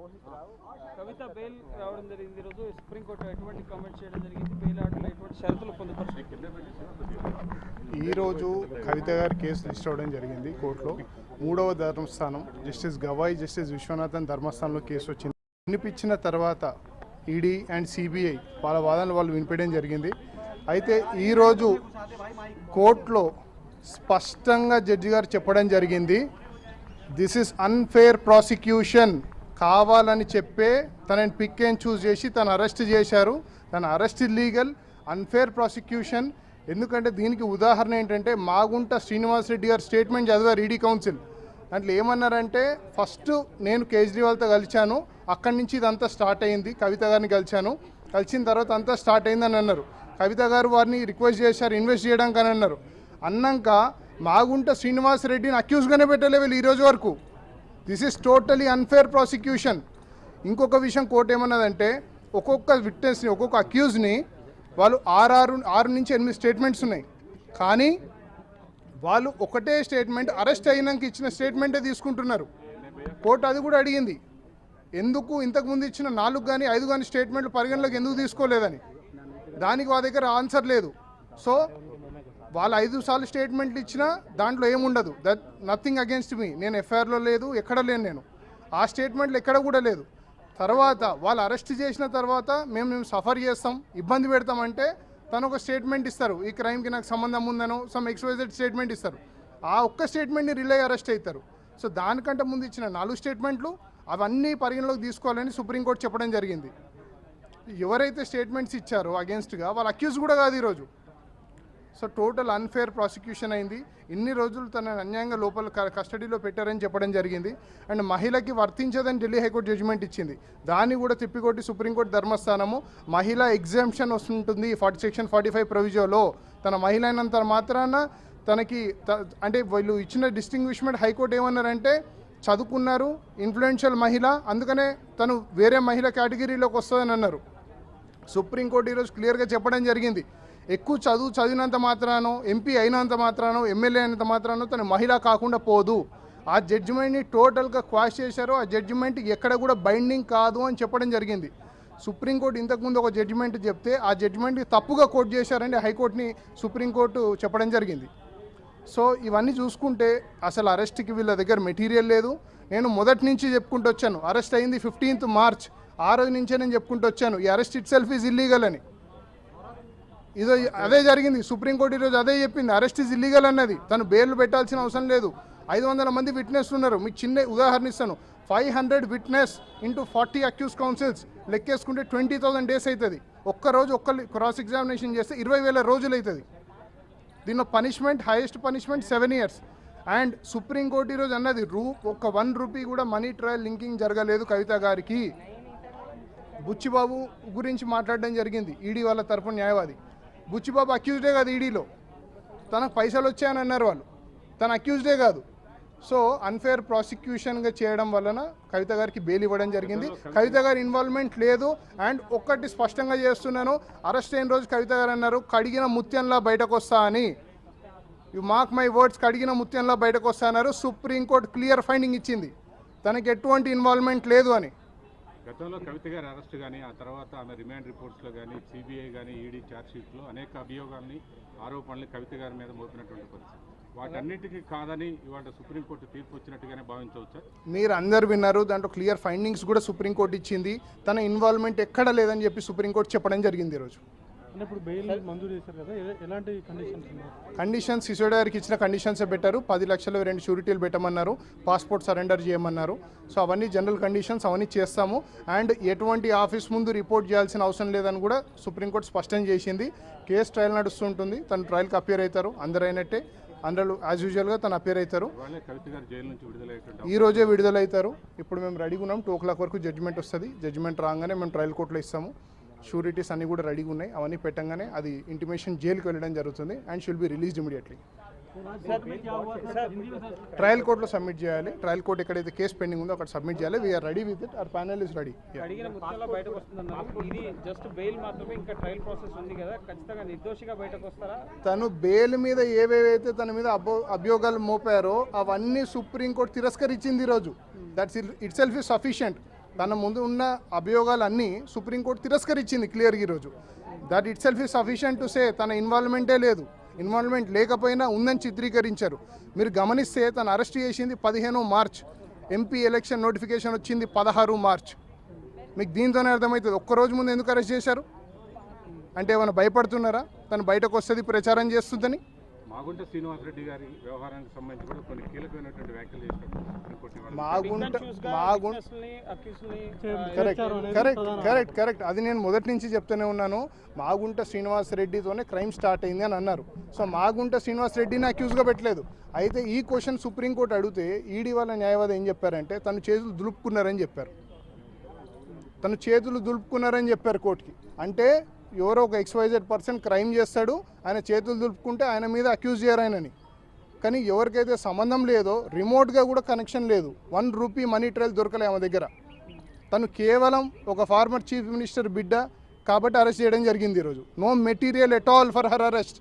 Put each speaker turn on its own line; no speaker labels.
కవిత bail రావడం జరిగింది. ఈరోజు సుప్రీంకోర్టు ఎటువంటి కామెంట్ చేయడం జరిగింది? బెయిల్ ఆర్డర్లో ఎటువంటి షరతులు పొందుపరిచింది
ఈరోజు కవిత గారి కేసు రిజిస్టర్ అవ్వడం జరిగింది కోర్టులో. మూడవ ధర్మస్థానం జస్టిస్ గవాయ్ జస్టిస్ విశ్వనాథన్ ధర్మస్థానంలో కేసు వచ్చింది. వినిపించిన తర్వాత ఈడీ అండ్ సిబిఐ వాళ్ళ వాదనలు వాళ్ళు వినిపించడం జరిగింది. అయితే ఈరోజు కోర్టులో స్పష్టంగా జడ్జి గారు చెప్పడం జరిగింది. దిస్ ఇస్ అన్ఫేర్ ప్రాసిక్యూషన్ కావాలని చెప్పే తనని పిక్ అండ్ చూస్ చేసి తను అరెస్ట్ చేశారు. తన అరెస్ట్ లీగల్ అన్ఫేర్ ప్రాసిక్యూషన్ ఎందుకంటే దీనికి ఉదాహరణ ఏంటంటే మాగుంట శ్రీనివాస్ రెడ్డి గారు స్టేట్మెంట్ చదివారు ఈడీ కౌన్సిల్ దాంట్లో ఏమన్నారంటే ఫస్ట్ నేను కేజ్రీవాల్తో కలిశాను అక్కడి నుంచి ఇదంతా స్టార్ట్ అయింది కవిత గారిని కలిశాను. కలిసిన తర్వాత అంతా స్టార్ట్ అయిందని అన్నారు. కవిత గారు వారిని రిక్వెస్ట్ చేశారు ఇన్వెస్ట్ చేయడానికి అని అన్నారు. అన్నాక మాగుంట శ్రీనివాస్ రెడ్డిని అక్యూజ్గానే పెట్టలే వీళ్ళు ఈ రోజు వరకు. This is totally unfair prosecution ఇంకొక విషయం కోర్టు ఏమన్నదంటే ఒక్కొక్క విట్నెస్ని ఒక్కొక్క అక్యూజ్ని వాళ్ళు ఆరు ఆరు ఆరు నుంచి ఎనిమిది స్టేట్మెంట్స్ ఉన్నాయి. కానీ వాళ్ళు ఒకటే స్టేట్మెంట్ అరెస్ట్ అయినాక ఇచ్చిన స్టేట్మెంటే తీసుకుంటున్నారు. కోర్టు అది కూడా అడిగింది. ఎందుకు ఇంతకుముందు ఇచ్చిన నాలుగు కానీ ఐదు కానీ స్టేట్మెంట్లు పరిగణలోకి ఎందుకు తీసుకోలేదని? దానికి వాళ్ళ దగ్గర ఆన్సర్ లేదు. సో వాళ్ళు ఐదు సార్లు స్టేట్మెంట్లు ఇచ్చినా దాంట్లో ఏముండదు. దట్ నథింగ్ అగేన్స్ట్ మీ నేను ఎఫ్ఐఆర్లో లేదు ఎక్కడ లేను నేను. ఆ స్టేట్మెంట్లు ఎక్కడ కూడా లేదు. తర్వాత వాళ్ళు అరెస్ట్ చేసిన తర్వాత మేము మేము సఫర్ చేస్తాం ఇబ్బంది పెడతామంటే తను ఒక స్టేట్మెంట్ ఇస్తారు. ఈ క్రైమ్కి నాకు సంబంధం ఉందనో సమ్ ఎక్స్వైజెడ్ స్టేట్మెంట్ ఇస్తారు. ఆ ఒక్క స్టేట్మెంట్ని రిలే అరెస్ట్ అవుతారు సో దానికంటే ముందు ఇచ్చిన నాలుగు స్టేట్మెంట్లు అవన్నీ పరిగణలోకి తీసుకోవాలని సుప్రీంకోర్టు చెప్పడం జరిగింది. ఎవరైతే స్టేట్మెంట్స్ ఇచ్చారో అగేన్స్ట్గా వాళ్ళు అక్యూజ్ కూడా కాదు ఈరోజు. సో టోటల్ అన్ఫేర్ ప్రాసిక్యూషన్ అయింది. ఇన్ని రోజులు తన అన్యాయంగా లోపల కస్టడీలో పెట్టారని చెప్పడం జరిగింది. అండ్ మహిళకి వర్తించదని ఢిల్లీ హైకోర్టు జడ్జిమెంట్ ఇచ్చింది. దాన్ని కూడా తిప్పికొట్టి సుప్రీంకోర్టు ధర్మస్థానము మహిళ ఎగ్జామ్షన్ వస్తుంటుంది ఫార్టీ సెక్షన్ ఫార్టీ ఫైవ్ ప్రొవిజోలో తన మహిళ అయినంత మాత్రాన తనకి అంటే వీళ్ళు ఇచ్చిన డిస్టింగ్విష్మెంట్ హైకోర్టు ఏమన్నారంటే చదువుకున్నారు ఇన్ఫ్లుయెన్షియల్ మహిళ అందుకనే తను వేరే మహిళ కేటగిరీలోకి వస్తుందని అన్నారు సుప్రీంకోర్టు ఈరోజు క్లియర్గా చెప్పడం జరిగింది. ఎక్కువ చదువు చదివినంత మాత్రానో ఎంపీ అయినంత మాత్రానో ఎమ్మెల్యే అయినంత మాత్రానో తను మహిళ కాకుండా పోదు. ఆ జడ్జిమెంట్ని టోటల్గా క్వాష్ చేశారు ఆ జడ్జిమెంట్ ఎక్కడ కూడా బైండింగ్ కాదు అని చెప్పడం జరిగింది. సుప్రీంకోర్టు ఇంతకుముందు ఒక జడ్జిమెంట్ చెప్తే ఆ జడ్జిమెంట్ తప్పుగా కోర్టు చేశారంటే హైకోర్టుని సుప్రీంకోర్టు చెప్పడం జరిగింది. సో ఇవన్నీ చూసుకుంటే అసలు అరెస్ట్కి వీళ్ళ దగ్గర మెటీరియల్ లేదు. నేను మొదటి నుంచి చెప్పుకుంటూ వచ్చాను. అరెస్ట్ అయింది ఫిఫ్టీన్త్ మార్చ్ ఆ రోజు నుంచే నేను చెప్పుకుంటూ వచ్చాను. ఈ arrest itself is illegal అని. ఇదో అదే జరిగింది. సుప్రీంకోర్టు ఈరోజు అదే చెప్పింది. అరెస్ట్ ఇస్ ఇల్లీగల్ అన్నది. తను బెయిల్ పెట్టాల్సిన అవసరం లేదు. ఐదు వందల మంది విట్నెస్ ఉన్నారు. మీకు చిన్న ఉదాహరణ ఇస్తాను. Five hundred witness into forty accused counsels లెక్కేసుకుంటే twenty thousand days అవుతుంది ఒక్కరోజు ఒక్క క్రాస్ ఎగ్జామినేషన్ చేస్తే ఇరవై వేల రోజులు అవుతుంది దీనిలో punishment highest punishment seven years and supreme court ఈరోజు అన్నది రూ ఒక వన్ రూపీ కూడా మనీ ట్రయల్ లింకింగ్ జరగలేదు కవిత గారికి. బుచ్చిబాబు గురించి మాట్లాడడం జరిగింది. ఈడీ వాళ్ళ తరపు న్యాయవాది. బుచ్చిబాబు అక్యూజ్డే కాదు ఈడీలో తనకు పైసలు వచ్చాయని అన్నారు వాళ్ళు. తన అక్యూజ్డే కాదు. సో అన్ఫేర్ ప్రాసిక్యూషన్గా చేయడం వలన కవిత గారికి బెయిల్ ఇవ్వడం జరిగింది. కవిత గారి ఇన్వాల్వ్మెంట్ లేదు. అండ్ ఒక్కటి స్పష్టంగా చేస్తున్నాను. అరెస్ట్ అయిన రోజు కవిత గారు అన్నారు కడిగిన ముత్యంలా బయటకు వస్తా అని. యు మార్క్ మై వర్డ్స్ కడిగిన ముత్యంలా బయటకు వస్తా అన్నారు సుప్రీంకోర్టు క్లియర్ ఫైండింగ్ ఇచ్చింది. తనకి ఎటువంటి ఇన్వాల్వ్మెంట్ లేదు అని.
గతంలో కవిత గారి అరెస్ట్ కానీ ఆ తర్వాత ఆమె రిమాండ్ రిపోర్ట్స్లో కానీ సిబిఐ కానీ ఈడీ ఛార్జ్షీట్లో అనేక అభియోగాల్ని ఆరోపణలు కవిత గారి మీద మోపినటువంటి పరిస్థితి. వాటన్నిటికీ కాదని ఇవాళ సుప్రీంకోర్టు తీర్పు వచ్చినట్టుగానే భావించవచ్చా
మీరు అందరు విన్నారు దాంట్లో క్లియర్ ఫైండింగ్స్ కూడా సుప్రీంకోర్టు ఇచ్చింది. తన ఇన్వాల్వ్మెంట్ ఎక్కడ లేదని చెప్పి సుప్రీంకోర్టు చెప్పడం జరిగింది ఈరోజు.
ఇప్పుడు బెయిల్ మంజూరు చేశారు కదా. ఎ- ఎలాంటి కండిషన్స్ ఉన్నాయి?
కండిషన్స్ సిసోడా గారికి ఇచ్చిన కండిషన్స్ పెట్టారు పది లక్షలు రెండు షూరిటీలు పెట్టమన్నారు. పాస్పోర్ట్ సరెండర్ చేయమన్నారు. సో అవన్నీ జనరల్ కండిషన్స్ అవన్నీ చేస్తాము. అండ్ ఎటువంటి ఆఫీస్ ముందు రిపోర్ట్ చేయాల్సిన అవసరం లేదని కూడా సుప్రీంకోర్టు స్పష్టం చేసింది. కేసు ట్రయల్ నడుస్తుంటుంది. తను ట్రయల్కి అపియర్ అవుతారు. అందరు అయినట్టే అందరూ యాజ్ యూజువల్గా తను అపియర్ అవుతారు. ఈ రోజే విడుదలవుతారు. ఇప్పుడు మేము రెడీగా ఉన్నాం. టూ ఓ క్లాక్ వరకు జడ్జిమెంట్ వస్తుంది. జడ్జిమెంట్ రాగానే మేము ట్రయల్ కోర్టులో ఇస్తాము. షూరిటీస్ అన్నీ కూడా రెడీగా ఉన్నాయి. అవన్నీ పెట్టంగానే అది ఇంటిమేషన్ జైలుకి వెళ్ళడం జరుగుతుంది and shall be released immediately trial కోర్టులో సబ్మిట్ చేయాలి. ట్రయల్ కోర్ట్ ఎక్కడైతే కేసు పెండింగ్ ఉందో అక్కడ సబ్మిట్ చేయాలి. We are ready with it our panel is ready తను బెయిల్ మీద ఏవేవైతే తన మీద అభో అభియోగాలు మోపారో అవన్నీ సుప్రీంకోర్టు తిరస్కరించింది ఈరోజు. That's itself is sufficient తన ముందు ఉన్న అభియోగాలన్నీ సుప్రీంకోర్టు తిరస్కరించింది క్లియర్గా ఈరోజు that itself is sufficient to say తన ఇన్వాల్వ్మెంటే లేదు. ఇన్వాల్వ్మెంట్ లేకపోయినా ఉందని చిత్రీకరించారు. మీరు గమనిస్తే తను అరెస్ట్ చేసింది పదిహేను మార్చ్. ఎంపీ ఎలక్షన్ నోటిఫికేషన్ వచ్చింది పదహారు మార్చ్. మీకు దీంతోనే అర్థమవుతుంది. ఒక్కరోజు ముందు ఎందుకు అరెస్ట్ చేశారు? అంటే ఏమైనా భయపడుతున్నారా? తను బయటకు వస్తుంది ప్రచారం చేస్తుందని?
మాగుంట శ్రీనివాసరెడ్డి గారి వ్యవహారానికి సంబంధించి కూడా కొన్ని కీలకమైనటువంటి వ్యాఖ్యలు చేసినట్టు సుప్రీంకోర్టు ఇవాళ
Magunta Magunta correct correct correct correct అది నేను మొదటి నుంచి చెప్తూనే ఉన్నాను. మాగుంట శ్రీనివాస్ రెడ్డితోనే క్రైమ్ స్టార్ట్ అయింది అని అన్నారు. సో మాగుంట శ్రీనివాస్ రెడ్డిని అక్యూజ్గా పెట్టలేదు. అయితే ఈ క్వశ్చన్ సుప్రీంకోర్టు అడిగితే ఈడీ వాళ్ళ న్యాయవాది ఏం చెప్పారంటే తను చేతులు దులుపుకున్నారని చెప్పారు. తను చేతులు దులుపుకున్నారని చెప్పారు కోర్టుకి అంటే ఎవరో ఒక ఎక్స్వైజెడ్ పర్సన్ క్రైమ్ చేస్తాడు ఆయన చేతులు దులుపుకుంటే ఆయన మీద అక్యూజ్ చేయరాయనని కానీ ఎవరికైతే సంబంధం లేదో రిమోట్గా కూడా కనెక్షన్ లేదు. వన్ రూపీ మనీ ట్రైల్ దొరకలే ఆమె దగ్గర. తను కేవలం ఒక ఫార్మర్ చీఫ్ మినిస్టర్ బిడ్డ కాబట్టి అరెస్ట్ చేయడం జరిగింది ఈరోజు. No material at all for her arrest